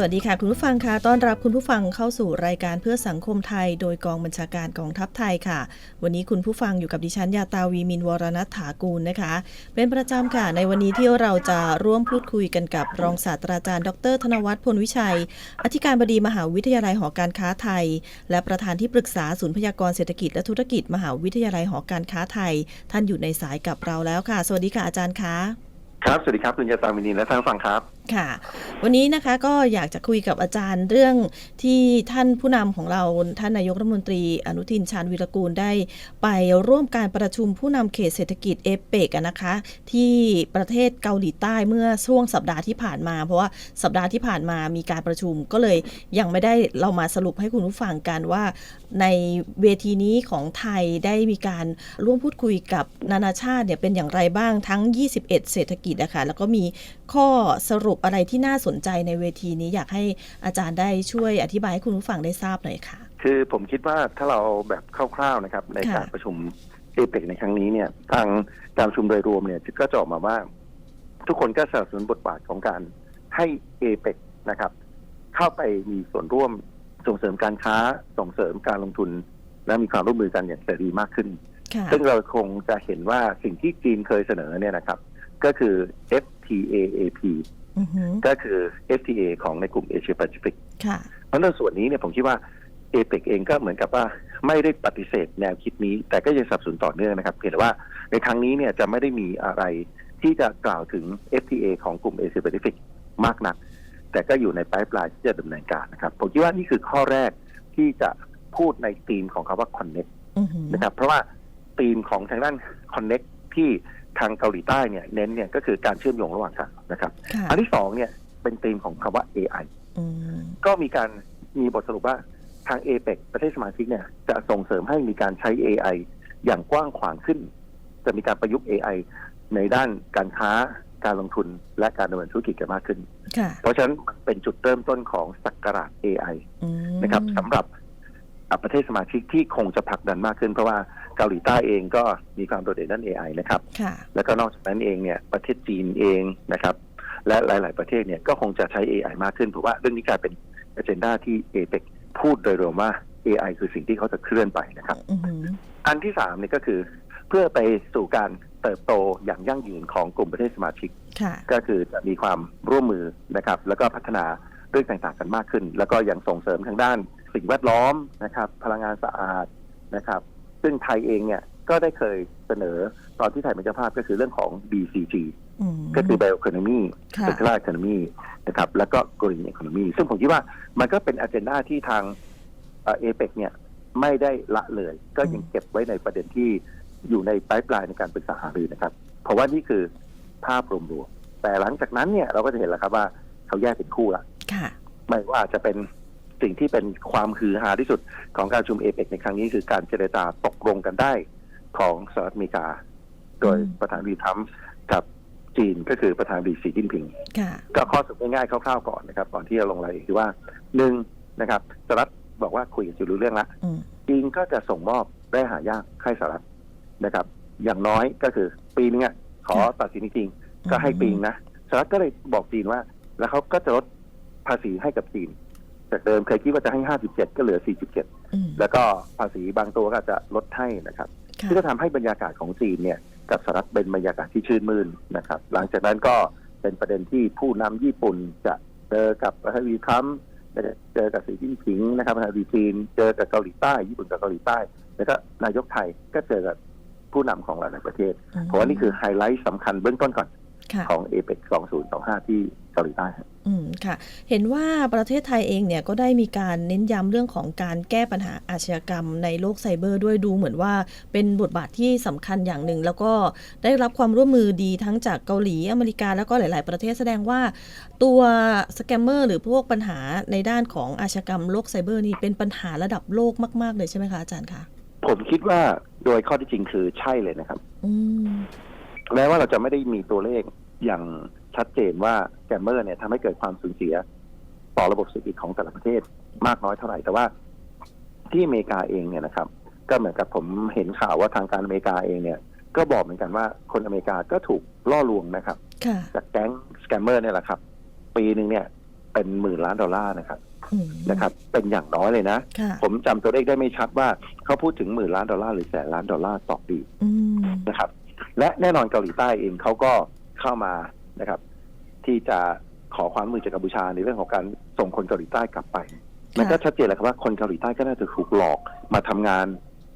สวัสดีค่ะ คุณผู้ฟังค่ะต้อนรับคุณผู้ฟังเข้าสู่รายการเพื่อสังคมไทย โดยกองบัญชาการกองทัพไทยค่ะ วันนี้คุณผู้ฟังอยู่กับดิฉันยาตาวีมินวรณัฐถากูลนะคะ เป็นประจำค่ะในวันนี้ที่เราจะร่วมพูดคุยกันกับรองศาสตราจารย์ ดร ธนวัฒน์พลวิชัย อธิการบดีมหาวิทยาลัยหอการค้าไทย และประธานที่ปรึกษาศูนย์พยากรณ์เศรษฐกิจและธุรกิจ มหาวิทยาลัยหอการค้าไทย ท่านอยู่ในสายกับเราแล้วค่ะ สวัสดีค่ะอาจารย์คะครับสวัสดีครับคุณยาตามินและท่านผู้ฟังครับ ค่ะ วันนี้นะคะก็อยากจะคุยกับอาจารย์เรื่องที่ท่านผู้นำของเราท่านนายกรัฐมนตรีอนุทินชาญวีรกูลได้ ไปร่วมการประชุมผู้นำเขตเศรษฐกิจเอเปกนะคะ ที่ประเทศเกาหลีใต้เมื่อช่วงสัปดาห์ที่ผ่านมา เพราะว่าสัปดาห์ที่ผ่านมามีการประชุมก็เลยยังไม่ได้เรามาสรุปให้คุณผู้ฟังกันว่า ในเวทีนี้ของไทยได้มีการร่วมพูดคุยกับนานาชาติเนี่ยเป็นอย่างไรบ้างทั้ง 21 เศรษฐกิจนะคะแล้วก็มี ข้อสรุปอะไรที่น่าสนใจในเวทีนี้อยากให้อาจารย์ได้ช่วยอธิบายให้คุณผู้ฟังได้ทราบหน่อยค่ะ คือผมคิดว่าถ้าเราแบบคร่าวๆนะครับ ในค่ะการประชุมเอเปกในครั้งนี้เนี่ย ทางการประชุมโดยรวมเนี่ยก็จะออกมาว่า ทุกคนก็สนับสนุนบทบาทของการให้เอเปกนะครับ เข้าไปมีส่วนร่วมส่งเสริมการค้าส่งเสริมการลงทุน และมีความร่วมมือกันอย่างเสรีมากขึ้นค่ะซึ่งเราคงจะเห็นว่าสิ่งที่จีนเคยเสนอเนี่ยนะครับ ก็คือ FTAAP อือหือก็คือ FTA ของในกลุ่มเอเชียแปซิฟิกค่ะเพราะในส่วนนี้เนี่ยผมคิดว่าเอเปกเองก็เหมือนกับว่าไม่ได้ปฏิเสธแนวคิดนี้ แต่ก็ยังสนับสนุนต่อเนื่องนะครับเพียงแต่ว่าในครั้งนี้เนี่ยจะไม่ได้มีอะไรที่จะกล่าวถึง FTA ของกลุ่มเอเชียแปซิฟิกมากนัก แต่ก็อยู่ในปลายปลายที่จะดำเนินการนะครับ ผมคิดว่านี่คือข้อแรกที่จะพูดในธีมของคำว่า connect อือหือนะครับ เพราะว่าธีมของทางด้าน connect ที่ ทางเกาหลีใต้เนี่ยเน้นเนี่ยก็คือการเชื่อมโยงระหว่างกันนะครับค่ะอันที่สองเนี่ยเป็นธีมของคำว่า AI อืมก็มีการมีบทสรุปว่าทางเอเปกประเทศสมาชิกเนี่ยจะส่งเสริมให้มีการใช้ AI อย่างกว้างขวางขึ้น จะมีการประยุกต์ AI ในด้านการค้าการลงทุนและการดำเนินธุรกิจกันมากขึ้นค่ะเพราะฉะนั้นมันเป็นจุดเริ่มต้นของสักการะ AI อืมนะครับสำหรับอะ ประเทศสมาชิกที่คงจะผลักดันมากขึ้น เพราะว่าเกาหลีใต้เองก็มีความโดดเด่นด้าน AI นะครับค่ะแล้วก็นอกจากนั้นเองเนี่ยประเทศจีนเองนะครับ และหลาย ๆ ประเทศเนี่ยก็คงจะใช้ AI มากขึ้นเพราะว่าเรื่องนี้กลายเป็น a เจนดาที่เอเปกพูดโดยรวมว่า AI คือสิ่งที่เขาจะเคลื่อนไปนะครับอือหืออันที่สามเนี่ยก็คือเพื่อไปสู่การเติบโตอย่างยั่งยืนของกลุ่มประเทศสมาชิกค่ะก็คือจะมีความร่วมมือนะครับ แล้วก็พัฒนาเรื่องต่างๆกันมากขึ้น แล้วก็ยังส่งเสริมทางด้าน สิ่งแวดล้อมนะครับพลังงานสะอาดนะครับ ซึ่งไทยเองเนี่ยก็ได้เคยเสนอตอนที่ไทยเป็นเจ้าภาพก็คือเรื่องของ BCG อืมก็คือ Bioeconomy ค่ะ Circular Economy นะครับ แล้วก็ Green Economy ซึ่งผมคิดว่ามันก็เป็นอ g e n d a ที่ทางเอเปกเนี่ยไม่ได้ละเลย ก็ยังเก็บไว้ในประเด็นที่อยู่ในปลายปลายในการปรึกษาหารือนะครับ เพราะว่านี่คือภาพรวมๆแต่หลังจากนั้นเนี่ยเราก็จะเห็นแล้วครับว่าเขาแยกเป็นคู่ละค่ะไม่ว่าจะเป็น สิ่งที่เป็นความฮือฮาที่สุดของการประชุมเอเปกในครั้งนี้คือการเจรจาตกลงกันได้ของสหรัฐอเมริกา โดยอืมประธานาธิบดีทรัมป์กับจีนก็คือประธานาธิบดีสีจิ้นผิงค่ะก็ข้อสรุปง่ายๆคร่าวๆก่อนนะครับก่อนที่จะลงรายละเอียดคือว่าหนึ่งนะครับสหรัฐบอกว่าคุยกันจะรู้เรื่องละอืมจีนก็จะส่งมอบแร่หายากให้สหรัฐนะครับ อย่างน้อยก็คือปีนึงอะขอตัดสินจริงๆก็ให้ปีนึงนะสหรัฐก็เลยบอกจีนว่า แล้วเขาก็จะลดภาษีให้กับจีน จากเดิมเคยคิดว่าจะให้ 57 ก็เหลือ 47อืมแล้วก็ภาษีบางตัวก็อาจจะลดให้นะครับค่ะที่จะทำให้บรรยากาศของจีนเนี่ยกับสหรัฐเป็นบรรยากาศที่ชื่นมื่นนะครับ หลังจากนั้นก็เป็นประเด็นที่ผู้นำญี่ปุ่นจะเจอกับประธานาธิบดีทรัมป์เจอกับสีจิ้นผิงนะครับประธานาธิบดีจีนเจอกับเกาหลีใต้ญี่ปุ่นกับเกาหลีใต้ แล้วก็นายกไทยก็เจอกับผู้นำของหลายๆประเทศอืมเพราะว่านี่คือไฮไลท์สำคัญเบื้องต้นก่อนค่ะ ของเอเปก2025 ที่เกาหลีใต้ครับอืมค่ะ เห็นว่าประเทศไทยเองเนี่ยก็ได้มีการเน้นย้ำเรื่องของการแก้ปัญหาอาชญากรรมในโลกไซเบอร์ด้วยดูเหมือนว่าเป็นบทบาทที่สำคัญอย่างหนึ่ง แล้วก็ได้รับความร่วมมือดีทั้งจากเกาหลีอเมริกาแล้วก็หลาย ๆ ประเทศแสดงว่า ตัวสแกมเมอร์หรือพวกปัญหาในด้านของอาชญากรรมโลกไซเบอร์นี่เป็นปัญหาระดับโลกมาก ๆ เลยใช่ไหมคะอาจารย์คะผมคิดว่าโดยข้อที่จริงคือใช่เลยนะครับอืม แม้ว่าเราจะไม่ได้มีตัวเลขอย่างชัดเจนว่าแกมเมอร์เนี่ยทำให้เกิดความสูญเสีย ต่อระบบเศรษฐกิจของแต่ละประเทศมากน้อยเท่าไหร่ แต่ว่าที่อเมริกาเองเนี่ยนะครับ ก็เหมือนกับผมเห็นข่าวว่าทางการอเมริกาเองเนี่ย ก็บอกเหมือนกันว่าคนอเมริกาก็ถูกล่อลวงนะครับค่ะจากแก๊งสแกมเมอร์เนี่ยแหละครับ ปีหนึ่งเนี่ยเป็นหมื่นล้านดอลลาร์นะครับอืมนะครับ เป็นอย่างน้อยเลยนะค่ะผมจำตัวเลขได้ไม่ชัดว่าเขาพูดถึงหมื่นล้านดอลลาร์หรือแสนล้านดอลลาร์ต่อปีอืมนะครับ และแน่นอนเกาหลีใต้เองเขาก็เข้ามานะครับ ที่จะขอความร่วมมือจากกัมพูชาในเรื่องของการส่งคนเกาหลีใต้กลับไป มันก็ชัดเจนแล้วครับว่าคนเกาหลีใต้ก็น่าจะถูกหลอกมาทำงาน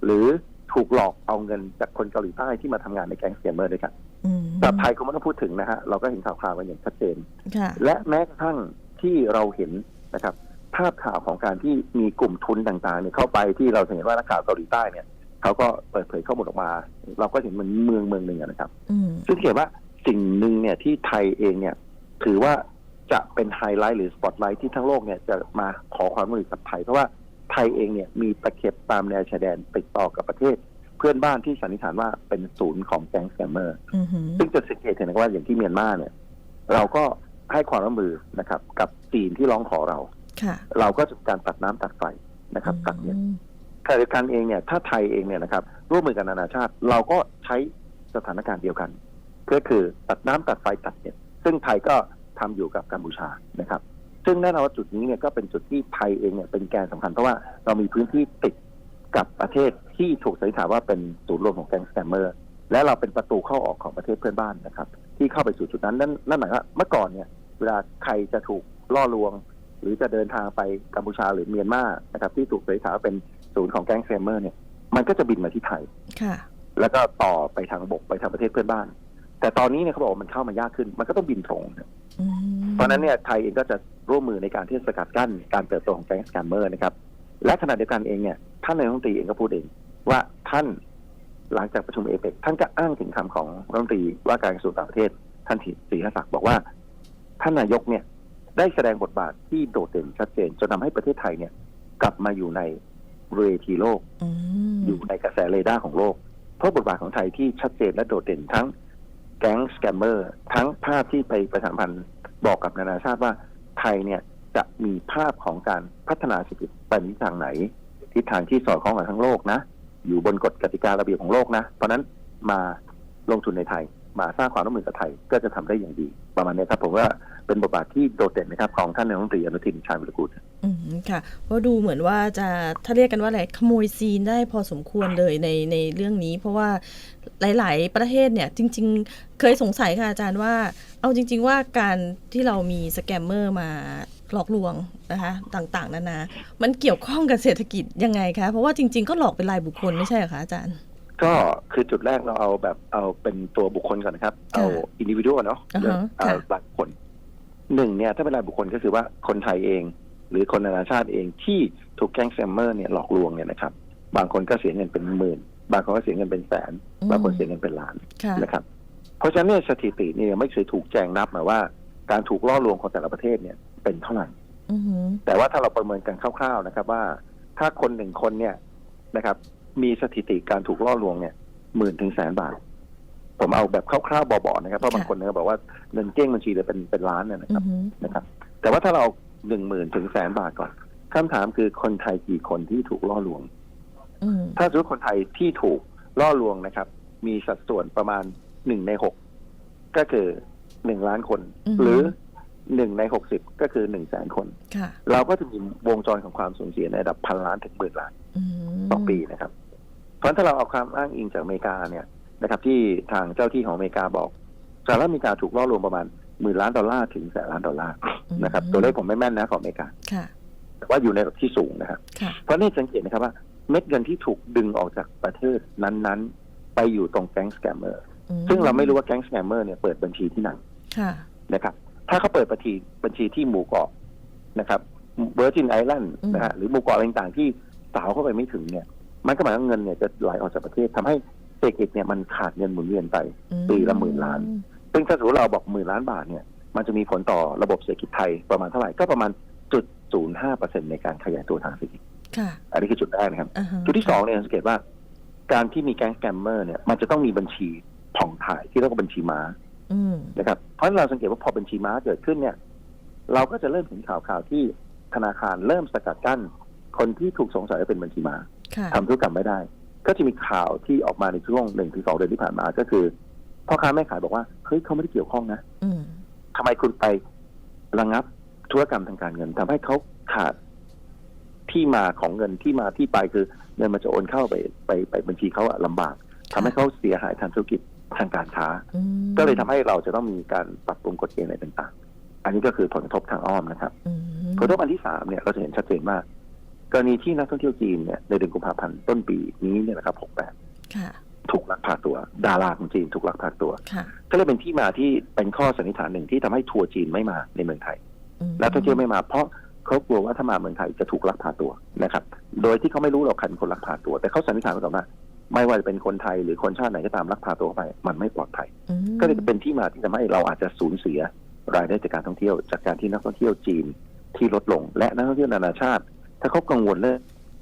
หรือถูกหลอกเอาเงินจากคนเกาหลีใต้ที่มาทำงานในแก๊งสแกมเมอร์ด้วยกันอืมแต่ไทยก็ไม่ต้องพูดถึงนะฮะเราก็เห็นข่าวๆกันอย่างชัดเจนค่ะและแม้กระทั่งที่เราเห็นนะครับ ภาพข่าวของการที่มีกลุ่มทุนต่างๆเนี่ยเข้าไปที่เราเห็นว่านักข่าวเกาหลีใต้เนี่ย เขาก็เปิดเผยข้อมูลออกมา เราก็เห็นเหมือนเมืองเมืองหนึ่งอะนะครับอืมซึ่งเขียนว่าสิ่งหนึ่งเนี่ยที่ไทยเองเนี่ยถือว่าจะเป็นไฮไลท์หรือสปอตไลท์ที่ทั้งโลกเนี่ยจะมาขอความร่วมมือกับไทย เพราะว่าไทยเองเนี่ยมีตะเข็บตามแนวชายแดนติดต่อกับประเทศ เพื่อนบ้านที่สันนิษฐานว่าเป็นศูนย์ของแก๊งสแกมเมอร์อืมหืมซึ่งจะสังเกตเห็นนะครับว่าอย่างที่เมียนมาเนี่ย เราก็ให้ความร่วมมือนะครับ กับจีนที่ร้องขอเราค่ะเราก็จะการตัดน้ำตัดไฟนะครับตัดเนี่ยอืม ขณะเดียวกันเองเนี่ยถ้าไทยเองเนี่ยนะครับร่วมมือกับนานาชาติ เราก็ใช้สถานการณ์เดียวกันก็คือตัดน้ำตัดไฟตัดเนี่ยซึ่งไทยก็ทำอยู่กับกัมพูชานะครับ ซึ่งแน่นอนว่าจุดนี้เนี่ยก็เป็นจุดที่ไทยเองเนี่ยเป็นแกนสำคัญเพราะว่าเรามีพื้นที่ติดกับประเทศที่ถูกสันนิษฐานว่าเป็นศูนย์รวมของแก๊งสแกมเมอร์ และเราเป็นประตูเข้าออกของประเทศเพื่อนบ้านนะครับ ที่เข้าไปสู่จุดนั้น นั่นนั่นหมายว่าเมื่อก่อนเนี่ย เวลาใครจะถูกล่อลวง หรือจะเดินทางไปกัมพูชาหรือเมียนมานะครับ ที่ถูกเผยถานว่าเป็น ศูนย์ของแก๊งสแกมเมอร์เนี่ยมันก็จะบินมาที่ไทยค่ะแล้วก็ต่อไปทางบกไปทางประเทศเพื่อนบ้าน แต่ตอนนี้เนี่ยเขาบอกว่ามันเข้ามายากขึ้น มันก็ต้องบินตรงอืมเพราะฉะนั้นเนี่ยไทยเองก็จะร่วมมือในการที่จะสกัดกั้นการเติบโตของแก๊งสแกมเมอร์นะครับและขณะเดียวกันเองเนี่ยท่านนายกรัฐมนตรีเองก็พูดเองว่าท่านหลังจากประชุมเอเปกท่านก็อ้างถึงคำของรัฐมนตรีว่าการกระทรวงต่างประเทศ ท่านศรีหศักดิ์บอกว่า ท่านนายกเนี่ยได้แสดงบทบาทที่โดดเด่นชัดเจนจนทำให้ประเทศไทยเนี่ย กลับมาอยู่ใน เวทีโลกอืมอยู่ในกระแสเรดาร์ของโลก เพราะบทบาทของไทยที่ชัดเจนและโดดเด่นทั้งแก๊งสแกมเมอร์ ทั้งภาพที่ไปประชาสัมพันธ์บอกกับนานาชาติว่าไทยเนี่ยจะมีภาพของการพัฒนาเศรษฐกิจไปในทิศทางไหนทิศทางที่สอดคล้องกับทั้งโลกนะ อยู่บนกฎกติการะเบียบของโลกนะ เพราะฉะนั้นมาลงทุนในไทย มาสร้างความร่วมมือกับไทยก็จะทำได้อย่างดี ประมาณนี้ครับผมว่า เป็นบทบาทที่โดดเด่นนะครับของท่านนายกรัฐมนตรีอนุทินชาญวิรกูลอืมค่ะเพราะดูเหมือนว่าจะถ้าเรียกกันว่าอะไรขโมยซีนได้พอสมควรเลยในในเรื่องนี้ เพราะว่าหลาย ๆ ประเทศเนี่ยจริง ๆ เคยสงสัยค่ะอาจารย์ว่า เอาจริง ๆ ว่าการที่เรามีสแกมเมอร์มาหลอกลวงนะคะต่างๆ นานา มันเกี่ยวข้องกับเศรษฐกิจยังไงคะเพราะว่าจริง ๆ ก็หลอกเป็นรายบุคคลไม่ใช่เหรอคะอาจารย์ก็คือจุดแรกเราเอาแบบเอาเป็นตัวบุคคลก่อนนะครับ เอาอินดิวิ a l เนาะอ่าฮะเรื่องเอาค่ะรายบุคคล หนึ่งเนี่ยถ้าเป็นรายบุคคลก็คือว่าคนไทยเอง หรือคนนานาชาติเองที่ถูกแก๊งแซมเมอร์เนี่ยหลอกลวงเนี่ยนะครับ บางคนก็เสียเงินเป็นหมื่น บางคนก็เสียเงินเป็นแสนอืมบางคนเสียเงินเป็นล้านค่ะนะครับ เพราะฉะนั้นเนี่ยสถิติเนี่ยยังไม่เคยถูกแจงนับมาว่า การถูกล่อลวงของแต่ละประเทศเนี่ยเป็นเท่าไหร่อือหือแต่ว่าถ้าเราประเมินกันคร่าวๆนะครับ ว่า ถ้าคนหนึ่งคนเนี่ยนะครับ มีสถิติการถูกล่อลวงเนี่ยหมื่นถึงแสนบาท ผมเอาแบบคร่าวๆเบาๆนะครับเพราะบางคนเนี่ยบอกว่าเงินเก้งบัญชีเลยเป็นเป็นล้านเนี่ยนะคอืรับอหือนะครับ แต่ว่าถ้าเราหนึ่งหมื่นถึงแสนบาทก่อนคำถามคือคนไทยกี่คนที่ถูกล่อลวงอืมถ้าสมมติคนไทยที่ถูกล่อลวงนะครับ มีสัดส่วนประมาณหนึ่งในหกก็คือหนึ่งล้านคน หรือหนึ่งในหกสิบก็คือหนึ่งแสนคนค่ะเราก็จะมีวงจรของความสูญเสียในระดับพันล้านถึงหมื่นล้านอืมต่อปีนะครับ เพราะฉะนั้นถ้าเราเอาความอ้างอิงจากอเมริกาเนี่ย นะครับที่ทางเจ้าที่ของอเมริกาบอกสหรัฐอเมริกาถูกล่อลวงประมาณหมื่นล้านดอลลาร์ถึงแสนล้านดอลลาร์นะครับตัวเลขผมไม่แม่นนะของอเมริกาค่ะแต่ว่าอยู่ในระดับที่สูงนะครับค่ะเพราะนี่สังเกตนะครับว่า เม็ดเงินที่ถูกดึงออกจากประเทศนั้นๆ ไปอยู่ตรงแก๊งสแกมเมอร์อืซึ่งเราไม่รู้ว่าแก๊งสแกมเมอร์เนี่ยเปิดบัญชีที่ไหนค่ะนะครับ ถ้าเขาเปิดบัญชีบัญชีที่หมู่เกาะนะครับเวอร์จินไอแลนด์อืมนะฮะหรือหมู่เกาะอะไรต่างๆที่สาวเข้าไปไม่ถึงเนี่ย มันก็หมายว่าเงินเนี่ยจะไหลออกจากประเทศทำให้ เศรษฐกิจเนี่ยมันขาดเงินหมุนเวียนไปอืปีละหมื่นล้าน ซึ่งถ้าสมมติเราบอกหมื่นล้านบาทเนี่ยมันจะมีผลต่อระบบเศรษฐกิจไทยประมาณเท่าไหร่ก็ประมาณจุดศูนย์ห้าเปอร์เซ็นในการขยายตัวทางเศรษฐกิจค่ะอันนี้คือจุดแรกนะครับอ่าฮะจุดที่สองเนี่ยสังเกตว่า การที่มีแก๊งสแกมเมอร์เนี่ยมันจะต้องมีบัญชีผ่องถ่ายที่เรียกว่าบัญชีม้าอืมนะครับเพราะฉะนั้นเราสังเกตว่าพอบัญชีม้าเกิดขึ้นเนี่ย เราก็จะเริ่มเห็นข่าวข่าวที่ธนาคารเริ่มสกัดกั้น คนที่ถูกสงสัยว่าเป็นบัญชีม้าค่ะทำธุรกรรมไม่ได้ ก็จะมีข่าวที่ออกมาในช่วงหนึ่งถึงสองเดือนที่ผ่านมาก็คือพ่อค้าแม่ขายบอกว่าเฮ้ยเขาไม่ได้เกี่ยวข้องนะอืมทำไมคุณไประงับธุรกรรมทางการเงินทำให้เขาขาดที่มาของเงินที่มาที่ไปคือเงินมันจะโอนเข้าไปไปไปบัญชีเขาอะลำบากทำให้เขาเสียหายทางธุรกิจทางการค้าอืมก็เลยทำให้เราจะต้องมีการปรับปรุงกฎเกณฑ์อะไรต่างๆ อันนี้ก็คือผลกระทบทางอ้อมนะครับอืมผลกระทบอันที่สามเนี่ยเราจะเห็นชัดเจนมาก กรณีที่นักท่องเที่ยวจีนเนี่ยในเดือนกุมภาพันธ์ต้นปีนี้เนี่ยนะครับ68ค่ะ ถูกลักพาตัว ดาราของจีนถูกลักพาตัว ค่ะ ก็เลยเป็นที่มาที่เป็นข้อสันนิษฐานหนึ่งที่ทำให้ทัวร์จีนไม่มาในเมืองไทย อืมนักท่องเที่ยวไม่มาเพราะเขากลัวว่าถ้ามาเมืองไทยจะถูกลักพาตัวนะครับ โดยที่เขาไม่รู้หรอกใครเป็นคนลักพาตัว แต่เขาสันนิษฐานไว้ก่อนว่าไม่ว่าจะเป็นคนไทยหรือคนชาติไหนก็ตามลักพาตัวเข้าไป มันไม่ปลอดภัย อืมก็เลยเป็นที่มาที่ทำให้เราอาจจะสูญเสียรายได้จากการท่องเที่ยว จากการที่นักท่องเที่ยวจีนที่ลดลง และนักท่องเที่ยวนานาชาติ ถ้าเขากังวลเรื่อง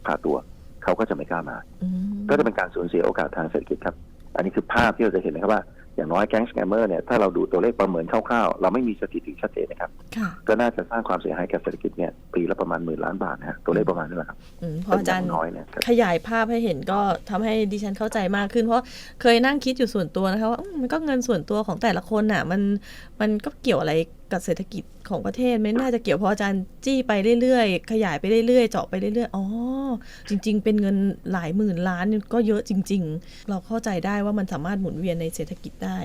พาตัว เขาก็จะไม่กล้ามาอืมก็จะเป็นการสูญเสียโอกาสทางเศรษฐกิจครับ อันนี้คือภาพที่เราจะเห็นนะครับว่า อย่างน้อยแก๊งสแกมเมอร์เนี่ยถ้าเราดูตัวเลขประเมินคร่าวๆ เราไม่มีสถิติชัดเจนนะครับค่ะก็น่าจะสร้างความเสียหายแก่เศรษฐกิจเนี่ยปีละประมาณหมื่นล้านบาทนะฮะตัวเลขประมาณนี้แหละครับอืมพออาจารย์เป็นย่งน้อยเนี่ยครับขยายภาพให้เห็นก็ทำให้ดิฉันเข้าใจมากขึ้น เพราะเคยนั่งคิดอยู่ส่วนตัวนะคะว่าอืมมันก็เงินส่วนตัวของแต่ละคนน่ะ มันมันก็เกี่ยวอะไร กับเศรษฐกิจของประเทศไม่น่าจะเกี่ยวเพราะอาจารย์จี้ไปเรื่อยๆ ขยายไปเรื่อยๆ เจาะไปเรื่อยๆ อ๋อ จริง ๆ เป็นเงินหลายหมื่นล้านก็เยอะจริง ๆ เราเข้าใจได้ว่ามันสามารถหมุนเวียนในเศรษฐกิจได้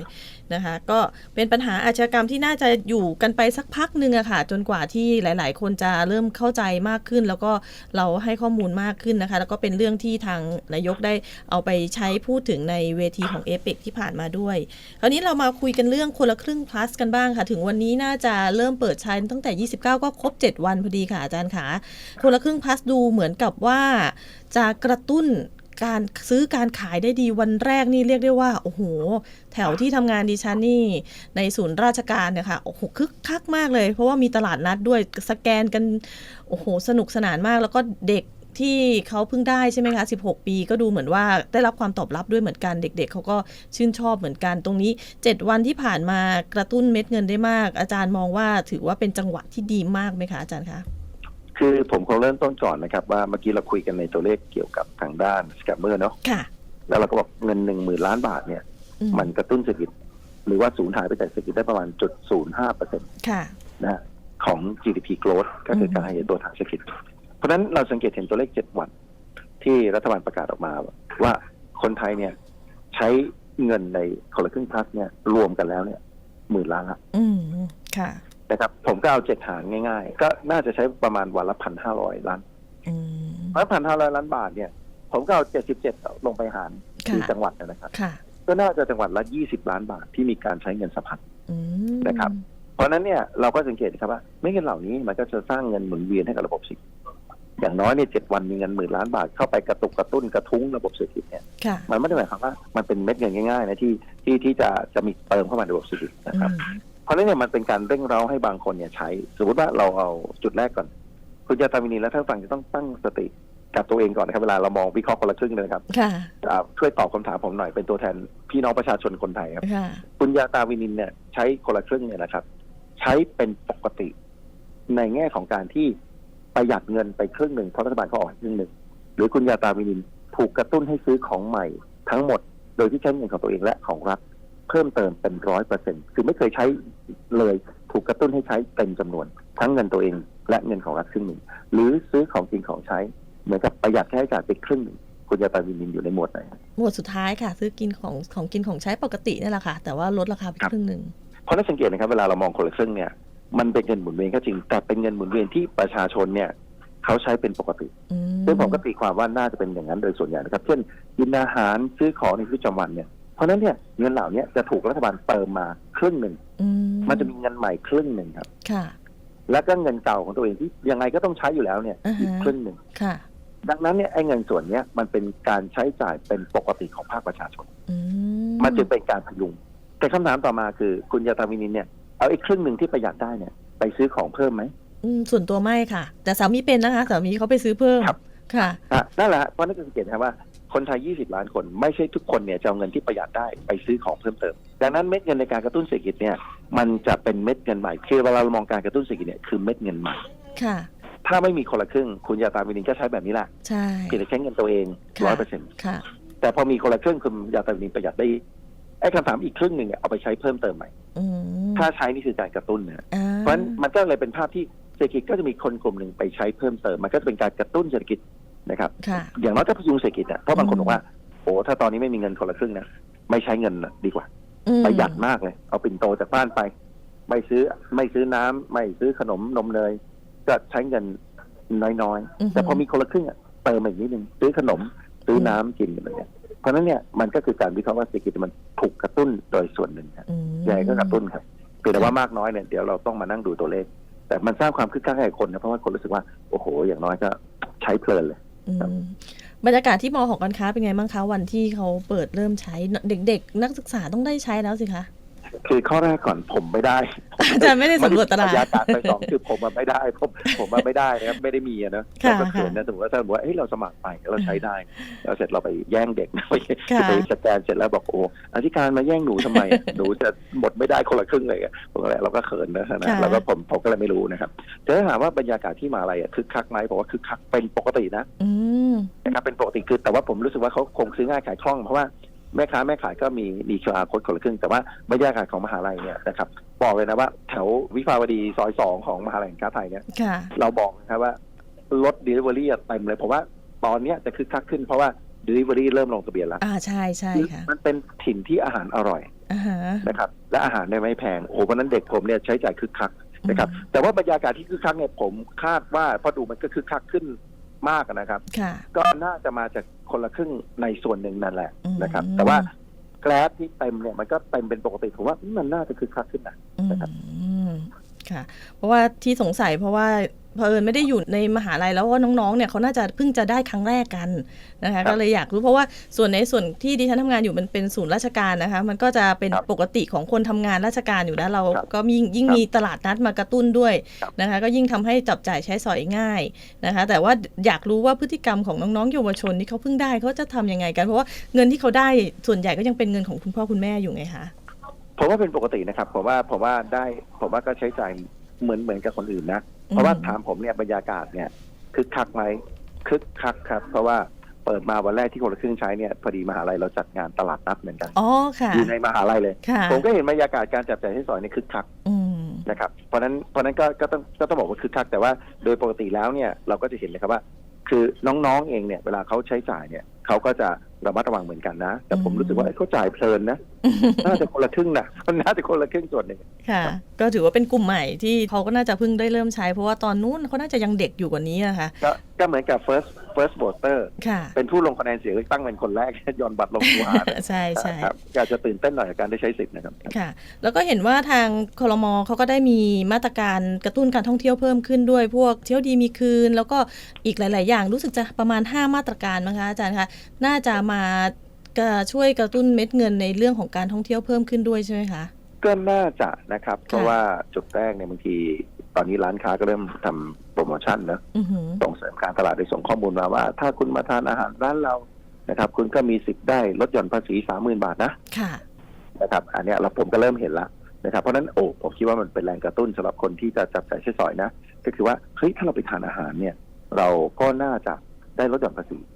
นะคะก็เป็นปัญหาอาชญากรรมที่น่าจะอยู่กันไปสักพักหนึ่งอะค่ะ จนกว่าที่หลาย ๆ คนจะเริ่มเข้าใจมากขึ้น แล้วก็เราให้ข้อมูลมากขึ้นนะคะ แล้วก็เป็นเรื่องที่ทางนายกได้เอาไปใช้พูดถึงในเวทีของเอเปกที่ผ่านมาด้วย คราวนี้เรามาคุยกันเรื่องคนละครึ่ง plus กันบ้างค่ะ ถึงวันนี้น่าจะเริ่มเปิดใช้ตั้งแต่ 29 ก็ครบ 7 วันพอดีค่ะอาจารย์ขาคนละครึ่ง plus ดูเหมือนกับว่าจะกระตุ้น การซื้อการขายได้ดีวันแรกนี่เรียกได้ว่า โอ้โห แถวที่ทำงานดิฉันนี่ ในศูนย์ราชการเนี่ยค่ะโอ้โหคึกคักมากเลย เพราะว่ามีตลาดนัดด้วยสแกนกัน โอ้โห สนุกสนานมากแล้วก็เด็กที่เขาเพิ่งได้ใช่ไหมคะ 16 ปีก็ดูเหมือนว่าได้รับความตอบรับด้วยเหมือนกันเด็กๆเขาก็ชื่นชอบเหมือนกันตรงนี้ 7 วันที่ผ่านมากระตุ้นเม็ดเงินได้มาก อาจารย์มองว่าถือว่าเป็นจังหวะที่ดีมากไหมคะอาจารย์คะ คือผมคงเริ่มต้นก่อนนะครับ ว่าเมื่อกี้เราคุยกันในตัวเลขเกี่ยวกับทางด้านสแกมเมอร์เนาะค่ะ แล้วเราก็บอกเงินหนึ่งหมื่นล้านบาทเนี่ย อืมันกระตุ้นเศรษฐกิจ หรือว่าสูญหายไปจากเศรษฐกิจได้ประมาณจุดศูนย์ห้าเปอร์เซ็นต์ค่ะ นะฮะของ GDP growth ก็คือการขยายตัวทางเศรษฐกิจ เพราะฉะนั้นเราสังเกตเห็นตัวเลขเจ็ดวัน ที่รัฐบาลประกาศออกมา ว่าคนไทยเนี่ย ใช้เงินในคนละครึ่งพลัสเนี่ยรวมกันแล้วเนี่ยหมื่นล้านละ อืม ค่ะ นะครับ ผมก็เอาเจ็ดหารง่าย ๆ ก็น่าจะใช้ประมาณวันละพันห้าร้อยล้านอืมพันพันห้าร้อยล้านบาทเนี่ย ผมก็เอาเจ็ดสิบเจ็ดลงไปหารค่ะที่จังหวัดนะครับค่ะก็น่าจะจังหวัดละยี่สิบล้านบาทที่มีการใช้เงินสะพัดอืมนะครับ เพราะฉะนั้นเนี่ยเราก็สังเกตนะครับว่าไม่เงินเหล่านี้มันก็จะสร้างเงินหมุนเวียนให้กับระบบเศรษฐกิจอย่างน้อยเนี่ยเจ็ดวันมีเงินหมื่นล้านบาทเข้าไปกระตุกกระตุ้นกระทุ้งระบบเศรษฐกิจเนี่ยค่ะมันไม่ได้หมายความว่ามันเป็นเม็ดเงินง่ายๆนะที่ที่ที่จะจะมีเติมเข้ามาในระบบเศรษฐกิจนะครับอืม เพราะฉะนั้นเนี่ยมันเป็นการเร่งเร้าให้บางคนเนี่ยใช้ สมมติว่าเราเอาจุดแรกก่อน คุณยาตามินีและท่านฟังจะต้องตั้งสติกับตัวเองก่อนนะครับเวลาเรามองวิเคราะห์คนละครึ่งเลยนะครับค่ะ อ่าช่วยตอบคำถามผมหน่อยเป็นตัวแทนพี่น้องประชาชนคนไทยครับ ค่ะคุณยาตาวินินเนี่ยใช้คนละครึ่งเนี่ยนะครับ ใช้เป็นปกติในแง่ของการที่ประหยัดเงินไปครึ่งหนึ่งเพราะรัฐบาลเขาออกครึ่งหนึ่งหรือคุณยาตาวินินถูกกระตุ้นให้ซื้อของใหม่ทั้งหมด โดยที่ใช้เงินของตัวเองและของรัฐ เพิ่มเติมเป็นร้อยเปอร์เซ็นคือไม่เคยใช้เลยถูกกระตุ้นให้ใช้เต็มจำนวน ทั้งเงินตัวเองและเงินของรัฐครึ่งหนึ่ง หรือซื้อของกินของใช้ เหมือนกับประหยัดค่าใช้จ่ายไปครึ่งหนึ่งคุณยาตาวินินอยู่ในหมวดไหนหมวดสุดท้ายค่ะ ซื้อกินของของกินของใช้ปกตินี่แหละค่ะ แต่ว่าลดราคาไปครับครึ่งหนึ่งเพราะน่าสังเกตนะครับเวลาเรามองคนละครึ่งเนี่ยมันเป็นเงินหมุนเวียนก็จริง แต่เป็นเงินหมุนเวียนที่ประชาชนเนี่ยเขาใช้เป็นปกติอืมซึ่งผมก็ตีความว่าน่าจะเป็นอย่างนั้นโดยส่วนใหญ่นะครับ เช่นกินอาหารซื้อของในชีวิตประจำวันเนี่ย เพราะฉะนั้นเนี่ยเงินเหล่านี้จะถูกรัฐบาลเติมมาครึ่งหนึ่งอืมันจะมีเงินใหม่ครึ่งหนึ่งครับค่ะแล้วก็เงินเก่าของตัวเองที่ยังไงก็ต้องใช้อยู่แล้วเนี่ยอ่าฮะอีกครึ่งหนึ่งค่ะ ดังนั้นเนี่ยไอ้เงินส่วนเนี้ยมันเป็นการใช้จ่ายเป็นปกติของภาคประชาชนอืมันจึงเป็นการพยุง แต่คำถามต่อมาคือ คุณยาตาวินินเนี่ยเอาไอ้ครึ่งหนึ่งที่ประหยัดได้เนี่ย ไปซื้อของเพิ่มไหมอืมส่วนตัวไม่ค่ะ แต่สามีเป็นนะคะสามีเขาไปซื้อเพิ่มครับค่ะอะนั่นแหละฮะเพราะนั่นก็สังเกตนะครับว่า คนไทย 20 ล้านคนไม่ใช่ทุกคนเนี่ยจะเอาเงินที่ประหยัดได้ไปซื้อของเพิ่มเติม ดังนั้นเม็ดเงินในการกระตุ้นเศรษฐกิจเนี่ยมันจะเป็นเม็ดเงินใหม่คือเวลาเรามองการกระตุ้นเศรษฐกิจเนี่ยคือเม็ดเงินใหม่ค่ะถ้าไม่มีคนละครึ่ง คุณยาตาวินินก็ใช้แบบนี้แหละใช่เพียงแต่ใช้เงินตัวเองค่ะร้อยเปอร์เซ็นต์ค่ะแต่พอมีคนละครึ่งคุณยาตาวินินประหยัดได้ไอ้คำถามอีกครึ่งหนึ่งเนี่ยเอาไปใช้เพิ่มเติมใหม่อืมถ้าใช้นี่คือการกระตุ้นนะอ่าเพราะฉะนั้นมันก็เลยเป็นภาพที่เศรษฐกิจก็จะมีคนกลุ่มหนึ่งไปใช้เพิ่มเติม มันก็จะเป็นการกระตุ้นเศรษฐกิจ นะครับค่ะอย่างน้อยก็พยุงเศรษฐกิจอะเพราะบางคนอืมบอกว่าโอ้ถ้าตอนนี้ไม่มีเงินคนละครึ่งนะไม่ใช้เงินน่ะดีกว่าอืมประหยัดมากเลย เอาปิ่นโตจากบ้านไป ไม่ซื้อไม่ซื้อน้ำไม่ซื้อขนมนมเนยก็ใช้เงินน้อยอือฮึๆแต่พอมีคนละครึ่งอะเติมมาอีกนิดนึงซื้อขนมซื้อน้ำกินอะไรเนี่ยเพราะฉะนั้นเนี่ยมันก็คือการวิเคราะห์ว่าเศรษฐกิจมันถูกกระตุ้นโดยส่วนหนึ่งครับอืมยังไงก็กระตุ้นครับเพียงแต่ว่ามากน้อยเนี่ยเดี๋ยวเราต้องมานั่งดูตัวเลข แต่มันสร้างความคึกคักให้กับคนนะเพราะว่าคนรู้สึกว่าโอ้โห อย่างน้อยก็ใช้เพลินเลยอืม บรรยากาศที่มอหอการค้าเป็นไงบ้างคะวันที่เขาเปิดเริ่มใช้เด็ก ๆ นักศึกษาต้องได้ใช้แล้วสิคะ คือข้อแรกก่อนผมไม่ได้อาจารย์ไม่ได้สำรวจตลาดบรรยากาศไปสองคือผมมันไม่ได้ ผมผมมันไม่ได้นะครับไม่ได้มีอะนะค่ะเราก็เขินนะสมมติว่าถ้าสมมติว่าเฮ้ยเราสมัครไปเราใช้ได้แล้วเสร็จเราไปแย่งเด็กไปค่ะไปสแกนเสร็จแล้วบอกโอ้อธิการมาแย่งหนูทำไมหนูจะหมดไม่ได้คนละครึ่งเลยอะผมก็เลยเราก็เขินนะนะแล้วก็ผมผมก็เลยไม่รู้นะครับแต่ถ้าถามว่าบรรยากาศที่มหาอะไรอะคึกคักไหมบอกว่าคึกคักเป็นปกตินะอืมนะครับเป็นปกติคือแต่ว่าผมรู้สึกว่าเขาคงซื้อง่ายขายคล่องเพราะว่า แม่ค้าแม่ขายก็มีมี QR โค้ดคนละครึ่ง แต่ว่าบรรยากาศของมหาลัยเนี่ยนะครับบอกเลยนะว่า แถววิภาวดีซอยสองของมหาลัยแห่งชาติไทยเนี่ยค่ะเราบอกนะครับว่ารถ Delivery อะเต็มเลยเพราะว่าตอนเนี้ยจะคึกคักขึ้นเพราะว่า Delivery เริ่มลงทะเบียนแล้วอ่าใช่ใช่ค่ะมันเป็นถิ่นที่อาหารอร่อยอ่าฮะนะครับและอาหารเนี่ยไม่แพงโอ้เพราะฉะนั้นเด็กผมเนี่ยใช้จ่ายคึกคักนะครับแต่ว่าบรรยากาศที่คึกคักเนี่ยผมคาดว่าพอดูมันก็คึกคักขึ้น มากนะครับ ค่ะ ก็น่าจะมาจากคนละครึ่งในส่วนหนึ่งนั่นแหละอืมนะครับแต่ว่าแกลบที่เต็มเนี่ยมันก็เต็มเป็นปกติผมว่ามันน่าจะคึกคักขึ้นนะ อืนะครับม ค่ะ เพราะว่าที่สงสัยเพราะว่าเผอิญไม่ได้อยู่ในมหาลัยแล้วว่าน้องๆเนี่ยเขาน่าจะเพิ่งจะได้ครั้งแรกกันนะคะก็เลยอยากรู้เพราะว่าส่วนในส่วนที่ดิฉันทำงานอยู่มันเป็นศูนย์ราชการนะคะมันก็จะเป็นครับปกติของคนทำงานราชการอยู่แล้วเราครับก็ยิ่งยิ่งครับมีตลาดนัดมากระตุ้นด้วยครับนะคะก็ยิ่งทำให้จับจ่ายใช้สอยง่ายนะคะแต่ว่าอยากรู้ว่าพฤติกรรมของน้องๆเยาวชนที่เขาเพิ่งได้เขาจะทำยังไงกันเพราะว่าเงินที่เขาได้ส่วนใหญ่ก็ยังเป็นเงินของคุณพ่อคุณแม่อยู่ไงคะ ผมว่าเป็นปกตินะครับผมว่าผมว่าได้ผมว่าก็ใช้จ่ายเหมือนเหมือนกับคนอื่นนะ เพราะว่าถามผมเนี่ยบรรยากาศเนี่ยคึกคักไหมคึกคักครับ เพราะว่าเปิดมาวันแรกที่คนละครึ่งใช้เนี่ยพอดีมหาลัยเราจัดงานตลาดนัดเหมือนกันอ๋อค่ะอยู่ในมหาลัยเลยค่ะผมก็เห็นบรรยากาศการจับจ่ายใช้สอยในคึกคักอืมนะครับเพราะฉะนั้นเพราะฉะนั้นก็ก็ต้องก็ต้องบอกว่าคึกคัก แต่ว่าโดยปกติแล้วเนี่ยเราก็จะเห็นเลยครับว่า คือน้องๆเองเนี่ยเวลาเขาใช้จ่ายเนี่ยเขาก็จะระมัดระวังเหมือนกันนะ แต่ผมอืมรู้สึกว่าเอ้ยเขาจ่ายเพลินนะ น่าจะคนละครึ่งนะมันน่าจะคนละครึ่งส่วนหนึ่งค่ะ ก็ถือว่าเป็นกลุ่มใหม่ที่เขาก็น่าจะเพิ่งได้เริ่มใช้ เพราะว่าตอนนู้นเขาน่าจะยังเด็กอยู่กว่านี้นะคะก็ก็เหมือนกับ first first voter ค่ะเป็นผู้ลงคะแนนเสียงเลือกตั้งเป็นคนแรกย้อนบัตรลงคูหาเนี่ยใช่ใช่ครับอยากจะตื่นเต้นหน่อยกับการได้ใช้สิทธิ์นะครับค่ะ แล้วก็เห็นว่าทางคลมเขาก็ได้มีมาตรการกระตุ้นการท่องเที่ยวเพิ่มขึ้นด้วย พวกเที่ยวดีมีคืน แล้วก็อีกหลาย ๆ อย่างรู้สึกจะประมาณ 5 มาตรการมั้งคะอาจารย์คะน่าจะมาก็ช่วยกระตุ้นเม็ดเงินในเรื่องของการท่องเที่ยวเพิ่มขึ้นด้วยใช่ไหมคะ ก็น่าจะนะครับ เพราะว่าจุดแรกเนี่ยบางทีตอนนี้ร้านค้าก็เริ่มทำโปรโมชั่นนะอือหือส่งเสริมการตลาดโดยส่งข้อมูลมาว่า ถ้าคุณมาทานอาหารร้านเรานะครับ คุณก็มีสิทธิ์ได้ลดหย่อนภาษีสามหมื่นบาทนะค่ะ นะครับ อันเนี้ยเราผมก็เริ่มเห็นละนะครับ เพราะฉะนั้นโอ้ผมคิดว่ามันเป็นแรงกระตุ้นสำหรับคนที่จะจับจ่ายใช้สอยนะ ก็คือว่าเฮ้ยถ้าเราไปทานอาหารเนี่ย เราก็น่าจะได้ลดหย่อนภาษีอืม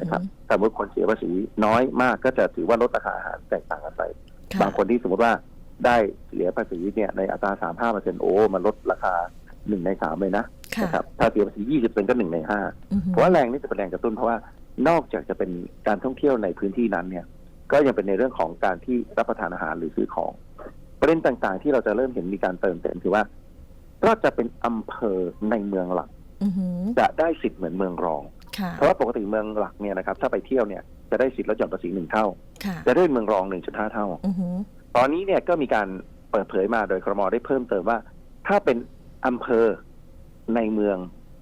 นะครับสมมติคนเสียภาษีน้อยมากก็จะถือว่าลดราคาอาหารแตกต่างกันไปค่ะบางคนที่สมมติว่าได้เสียภาษีเนี่ยในอัตราสามห้าเปอร์เซ็นโอ้มันลดราคาหนึ่งในสามเลยนะค่ะนะครับถ้าเสียภาษียี่สิบเปอร์เซ็นก็หนึ่งในห้าอือหือเพราะว่าแรงนี่จะเป็นแรงกระตุ้นเพราะว่านอกจากจะเป็นการท่องเที่ยวในพื้นที่นั้นเนี่ย ก็ยังเป็นในเรื่องของการที่รับประทานอาหารหรือซื้อของ ประเด็นต่างๆ ที่เราจะเริ่มเห็นมีการเติมเต็มคือว่า ก็จะเป็นอำเภอในเมืองหลักอือหือจะได้สิทธิ์เหมือนเมืองรองค่ะ เพราะว่าปกติเมืองหลักเนี่ยนะครับถ้าไปเที่ยวเนี่ยจะได้สิทธิ์ลดหย่อนภาษีหนึ่งเท่าค่ะจะได้เมืองรองหนึ่งจุดห้าเท่าอือหือตอนนี้เนี่ยก็มีการเปิดเผยมาโดยครมได้เพิ่มเติมว่า ถ้าเป็นอำเภอในเมือง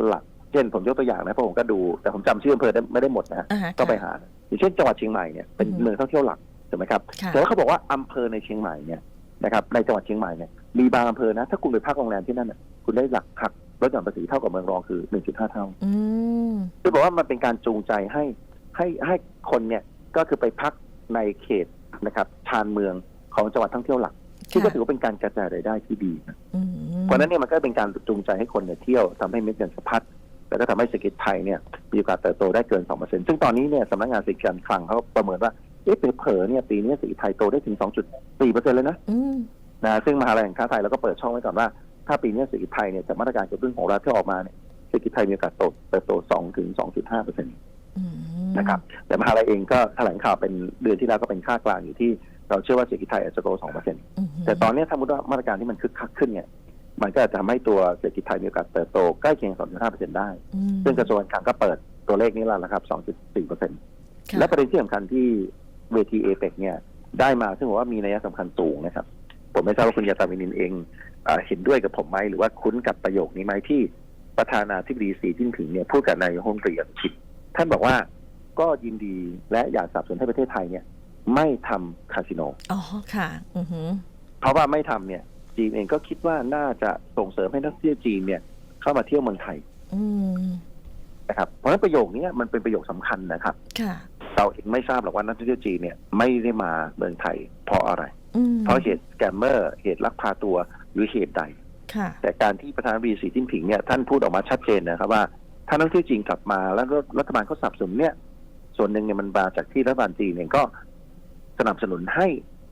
หลัก เช่นผมยกตัวอย่างนะเพราะผมก็ดู แต่ผมจำชื่ออำเภอได้ไม่ได้หมดนะอ่าฮะก็ไปหาอย่างเช่นจังหวัดเชียงใหม่เนี่ยเป็นอือฮึเมืองท่องเที่ยวหลักถูกไหมครับค่ะแต่ว่าเขาบอกว่าอำเภอในเชียงใหม่เนี่ยนะครับในจังหวัดเชียงใหม่เนี่ยมีบางอำเภอนะ ถ้าคุณไปพักโรงแรมที่นั่นน่ะคุณได้หลักหัก ลดหย่อนภาษีเท่ากับเมืองรองคือ 1.5 เท่าอืมคือบอกว่ามันเป็นการจูงใจให้ให้ให้คนเนี่ยก็คือไปพักในเขตนะครับชานเมืองของจังหวัดท่องเที่ยวหลักซึ่งก็ค่ะถือว่าเป็นการกระจายรายได้ที่ดีนะอืมเพราะฉะนั้นเนี่ยมันก็เป็นการจูงใจให้คนเนี่ยเที่ยวทำให้เม็ดเงินสะพัดแล้วก็ทำให้เศรษฐกิจไทยเนี่ยมีโอกาสเติบโตได้เกิน 2%ซึ่งตอนนี้เนี่ยสำนักงานเศรษฐกิจการคลังเขาประเมินว่าเอ๊ะเผลอๆเนี่ยปีนี้เศรษฐกิจไทยโตได้ถึง 2.4%เลยนะอืมนะซึ่งมหาลัยแห่งชาติไทยเราก็เปิดช่องไว้ก่อนว่า ถ้าปีนี้เศรษฐกิจไทยเนี่ยจากมาตรการกระตุ้นของรัฐที่ออกมาเนี่ยเศรษฐกิจไทยมีโอกาสโตเติบโต2ถึง2.5เปอร์เซ็นต์อืมนะครับแต่มหาลัยเองก็แถลงข่าวเป็นเดือนที่แล้วก็เป็นค่ากลางอยู่ที่เราเชื่อว่าเศรษฐกิจไทยอาจจะโต2เปอร์เซ็นต์อืมแต่ตอนนี้ถ้ามุติว่ามาตรการที่มันคึกคักขึ้นเนี่ยมันก็อาจจะทำให้ตัวเศรษฐกิจไทยมีโอกาสเติบโตใกล้เคียง 2.5เปอร์เซ็นต์ได้อืมซึ่งกระทรวงการคลังก็เปิดตัวเลขนี้แล้วนะครับ2.4เปอร์เซ็นต์ค่ะและประเด็นที่สำคัญที่เวทีเอเปกเนี่ยได้มาซึ่งผมว่ามีนัยสำคัญสูงนะครับผมไม่ทราบว่าคุณยาตามินินเอง เอ่อเห็นด้วยกับผมไหมหรือว่าคุ้นกับประโยคนี้ไหมที่ประธานาธิบดีสีจิ้นผิงเนี่ยพูดกับนายกรัฐมนตรีอนุทินท่านบอกว่าก็ยินดีและอยากสนับสนุนให้ประเทศไทยเนี่ย ไม่ทำคาสิโนอ๋อค่ะ อือหือเพราะว่าไม่ทำเนี่ย จีนเองก็คิดว่าน่าจะส่งเสริมให้นักท่องเที่ยวจีนเนี่ย เข้ามาเที่ยวเมืองไทย อืมนะครับ เพราะฉะนั้นประโยคนี้มันเป็นประโยคสำคัญนะครับ ค่ะ เราเองไม่ทราบหรอกว่านักท่องเที่ยวจีนเนี่ยไม่ได้มาเมืองไทยเพราะอะไรอืม เพราะเหตุสแกมเมอร์ เหตุลักพาตัวหรือเหตุใดค่ะแต่การที่ประธานาธิบดีสีจิ้นผิงเนี่ยท่านพูดออกมาชัดเจนนะครับว่า ถ้านักท่องเที่ยวจีนกลับมาแล้วรัฐบาลเขาสนับสนุนเนี่ยส่วนหนึ่งเนี่ยมันมาจากที่รัฐบาลจีนเองก็สนับสนุนให้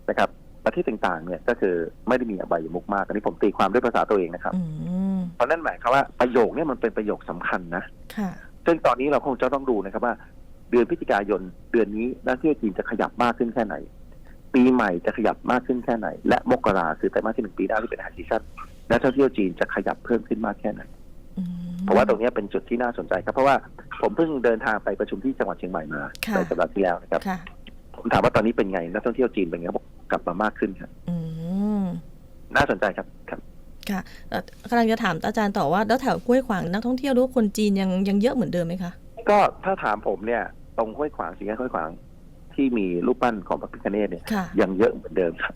นะครับประเทศต่างๆ เนี่ยก็คือไม่ได้มีอบายมุกมากอันนี้ผมตีความด้วยภาษาตัวเองนะครับอืมเพราะนั่นหมายความว่าประโยคเนี่ยมันเป็นประโยคสำคัญนะค่ะซึ่งตอนนี้เราคงจะต้องดูนะครับว่า เดือนพฤศจิกายนเดือนนี้นักท่องเที่ยวจีนจะขยับมากขึ้นแค่ไหน ปีใหม่จะขยับมากขึ้นแค่ไหน และมกราคือไตรมาสที่หนึ่งปีหน้าที่เป็นไฮซีซั่นนักท่องเที่ยวจีนจะขยับเพิ่มขึ้นมากแค่ไหนอืมเพราะว่าตรงเนี้ยเป็นจุดที่น่าสนใจครับ เพราะว่าผมเพิ่งเดินทางไปประชุมที่จังหวัดเชียงใหม่มาค่ะในสัปดาห์ที่แล้วนะครับค่ะผมถามว่าตอนนี้เป็นไงนักท่องเที่ยวจีนเป็นไงเขาบอกกลับมามากขึ้นครับอืมน่าสนใจครับครับค่ะเอ่อกำลังจะถามอาจารย์ต่อว่าแล้วแถวห้วยขวางนักท่องเที่ยวหรือว่าคนจีนยังยังเยอะเหมือนเดิมไหมคะก็ถ้าถามผมเนี่ย ตรงห้วยขวางสี่แยกห้วยขวาง ที่มีรูปปั้นของพระพิฆเนศเนี่ย ค่ะยังเยอะเหมือนเดิมครับ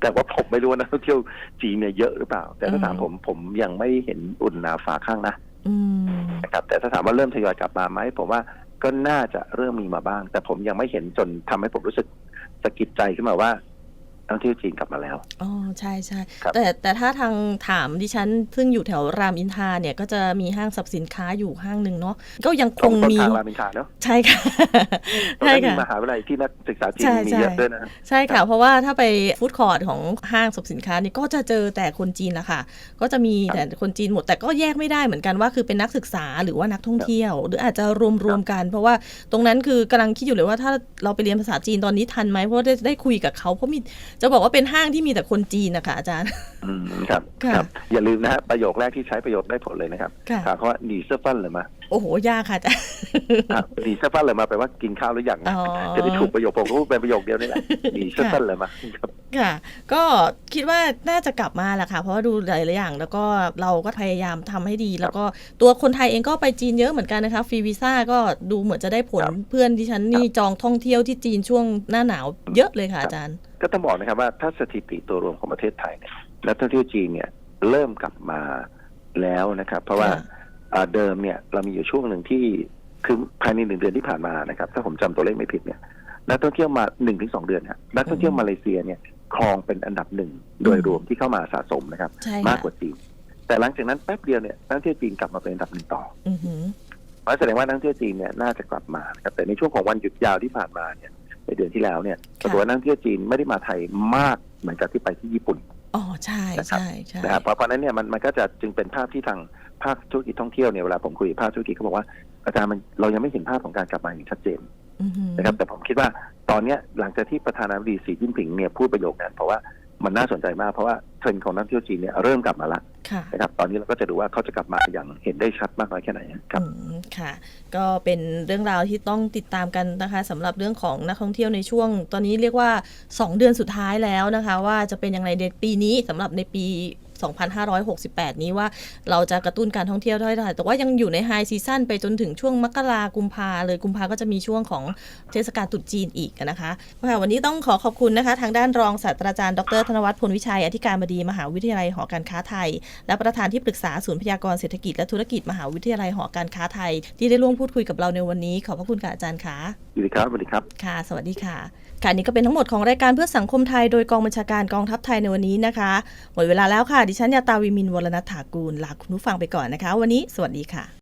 แต่ว่าผมไม่รู้ว่านักท่องเที่ยวจีนเนี่ยเยอะหรือเปล่า แต่ถ้าถามผมผมยังไม่เห็นอุ่นหนาฝาข้างนะอืมนะครับ แต่ถ้าถามว่าเริ่มทยอยกลับมาไหมผมว่าก็น่าจะเริ่มมีมาบ้าง แต่ผมยังไม่เห็นจนทำให้ผมรู้สึกสะกิดใจขึ้นมาว่านัก ท่องเที่ยวจีนกลับมาแล้วอ๋อใช่ใช่ครับแต่แต่ถ้าทางถามดิฉัน ซึ่งอยู่แถวรามอินทราเนี่ยก็จะมีห้างสรรพสินค้าอยู่ห้างหนึ่งเนาะก็ยังคตรงงต้นมีทางรามอินทราเนาะใช่ค่ะตรงใช่นั้นมีค่ะมหาวิทยาลัยที่นักศึกษาจีนใช่มีใช่เยอะด้วยนะใช่ค่ะเพราะว่าถ้าไปฟู้ดคอร์ทของห้างสรรพสินค้านี่ก็จะเจอแต่คนจีนแหละค่ะ ก็จะมีครับแต่คนจีนหมดแต่ก็แยกไม่ได้เหมือนกันว่าคือเป็นนักศึกษาหรือว่านักท่องเที่ยว หรืออาจจะรวมรวมๆกัน เพราะว่าตรงนั้นคือกำลังคิดอยู่เลยว่าถ้าเราไปเรียนภาษาจีนตอนนี้ทันไหมเพราะว่าได้ได้คุยกับเขาเพราะมีจะบอกว่าเป็นห้างที่มีแต่คนจีนนะคะอาจารย์ อืมครับค่ะครับ อย่าลืมนะฮะประโยคแรกที่ใช้ประโยคได้ผลเลยนะครับค่ะ ถามเขาว่าหนีเสื้อฟันเลยมาโอ้โหยากค่ะอาจารย์ครับหนีเสื้อฟันเลยมาแปลว่ากินข้าวหรือยังอ๋อจะได้ถูกประโยคผมก็พูดเป็นประโยคเดียวนี่แหละหนีเสื้อฟันเลยมาครับ ค่ะ ก็คิดว่าน่าจะกลับมาแหละค่ะ เพราะว่าดูหลายๆอย่าง แล้วก็เราก็พยายามทำให้ดี แล้วก็ตัวคนไทยเองก็ไปจีนเยอะเหมือนกันนะคะฟรีวีซ่าก็ดูเหมือนจะได้ผลครับเพื่อนที่ฉันนี่จองท่องเที่ยวที่จีนช่วงหน้าหนาวเยอะเลยค่ะอาจารย์ ก็ต้องบอกนะครับว่าถ้าสถิติตัวรวมของประเทศไทยเนี่ยนักท่องเที่ยวจีนเนี่ยเริ่มกลับมาแล้วนะครับ เพราะว่าค่ะอ่าเดิมเนี่ยเรามีอยู่ช่วงหนึ่งที่คือภายในหนึ่งเดือนที่ผ่านมานะครับ ถ้าผมจำตัวเลขไม่ผิดเนี่ยนักท่องเที่ยวมาหนึ่งถึงสองเดือนฮะนักท่องเที่ยวมาเลเซียเนี่ยครองเป็นอันดับหนึ่งโดยรวมที่เข้ามาสะสมนะครับใช่มากค่ะกว่าจีน แต่หลังจากนั้นแป๊บเดียวเนี่ยนักท่องเที่ยวจีนกลับมาเป็นอันดับหนึ่งต่ออือหือเพราะแสดงว่านักท่องเที่ยวจีนเนี่ยน่าจะกลับมานะครับแต่ในช่วงของวันหยุดยาวที่ผ่านมาเนี่ย ในเดือนที่แล้วเนี่ยปรากฏว่านักท่องเที่ยวจีนไม่ได้มาไทยมากเหมือนกับที่ไปที่ญี่ปุ่นอ๋อใช่นะครับใช่ใช่นะครับเพราะเพราะฉะนั้นเนี่ยมันมันก็จะจึงเป็นภาพที่ทางภาคธุรกิจท่องเที่ยวเนี่ยเวลาผมคุยกับภาคธุรกิจเขาบอกว่าอาจารย์มันเรายังไม่เห็นภาพของการกลับมาอย่างชัดเจนอือหือนะครับแต่ผมคิดว่าตอนเนี้ยหลังจากที่ประธานาธิบดีสีจิ้นผิงเนี่ยพูดประโยคนั้นเพราะว่า มันน่าสนใจมากเพราะว่าเทรนด์ของนักท่องเที่ยวจีนเนี่ยเริ่มกลับมาละค่ะ นะครับตอนนี้เราก็จะดูว่าเขาจะกลับมาอย่างเห็นได้ชัดมากน้อยแค่ไหนครับ อืมค่ะ ก็เป็นเรื่องราวที่ต้องติดตามกันนะคะสำหรับเรื่องของนักท่องเที่ยวในช่วง ตอนนี้เรียกว่า 2 เดือนสุดท้ายแล้วนะคะ ว่าจะเป็นยังไงในปีนี้สำหรับในปี 2568 นี้ว่าเราจะกระตุ้นการท่องเที่ยวเท่าไหร่แต่ว่ายังอยู่ในไฮซีซั่นไปจนถึงช่วงมกรากุมภาเลยกุมภาก็จะมีช่วงของเทศกาลตรุษจีนอีกนะคะค่ะวันนี้ต้องขอขอบคุณนะคะ ทางด้านรองศาสตราจารย์ดรธนวัฒน์พลวิชัยอธิการบดีมหาวิทยาลัยหอการค้าไทย และประธานที่ปรึกษาศูนย์พยากรณ์เศรษฐกิจและธุรกิจมหาวิทยาลัยหอการค้าไทย ที่ได้ร่วมพูดคุยกับเราในวันนี้ขอบพระคุณค่ะอาจารย์คะสวัสดีครับสวัสดีครับค่ะ สวัสดีค่ะ ค่ะนี่ก็เป็นทั้งหมดของรายการเพื่อสังคมไทยโดยกองบัญชาการกองทัพไทยในวันนี้นะคะ หมดเวลาแล้วค่ะ ดิฉันยาตาวิมินวรณัฐากูลลาคุณผู้ฟังไปก่อนนะคะ วันนี้ สวัสดีค่ะ